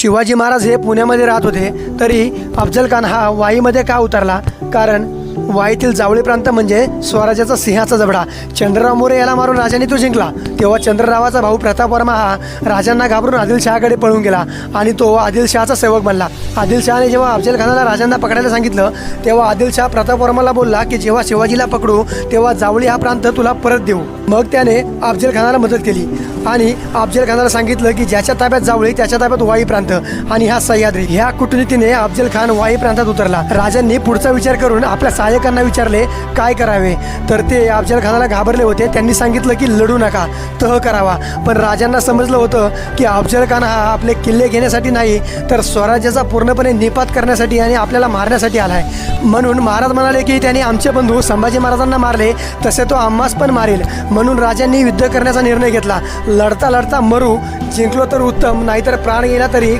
शिवाजी महाराज हे पुण्यामध्ये राहत होते तरी अफजल खान हा वाईमध्ये का उतरला? कारण वाईतील जावळी प्रांत म्हणजे स्वराज्याचा सिंहाचा जबडा. चंद्रराव मोरे याला मारून राजाने तो जिंकला. तेव्हा चंद्ररावाचा भाऊ प्रताप वर्मा हा राजांना घाबरून आदिलशहाकडे पळून गेला आणि तो आदिलशहाचा सेवक बनला. आदिलशहाने जेव्हा अफजल खानाला राजांना पकडायला सांगितलं तेव्हा आदिलशहा प्रताप वर्माला बोलला की जेव्हा शिवाजीला पकडू तेव्हा जावळी हा प्रांत तुला परत देऊ. मग त्याने अफजल खानाला मदत केली. आणि अफजल खानाला सांगितलं की ज्याच्या ताब्यात जावळी त्याच्या ताब्यात वाई प्रांत. आणि हा सह्याद्री. ह्या कूटनीतीने अफजल खान वाई प्रांतात उतरला. राजांनी पुढचा विचार करून आपल्या सहाय्यकांना विचारले काय करावे? तर ते अफजल खानाला घाबरले होते. त्यांनी सांगितलं की लढू नका तह करावा. पण राजांना समजलं होतं की अफजल खान हा आपले किल्ले घेण्यासाठी नाही तर स्वराज्याचा पूर्णपणे निपात करण्यासाठी आणि आपल्याला मारण्यासाठी आलाय. म्हणून महाराज म्हणाले की त्यांनी आमचे बंधू संभाजी महाराजांना मारले तसे तो आम्हास पण मारेल. म्हणून राजांनी युद्ध करण्याचा निर्णय घेतला. लढता लढता मरू जिंकलो तर उत्तम नाहीतर प्राण गेला तरी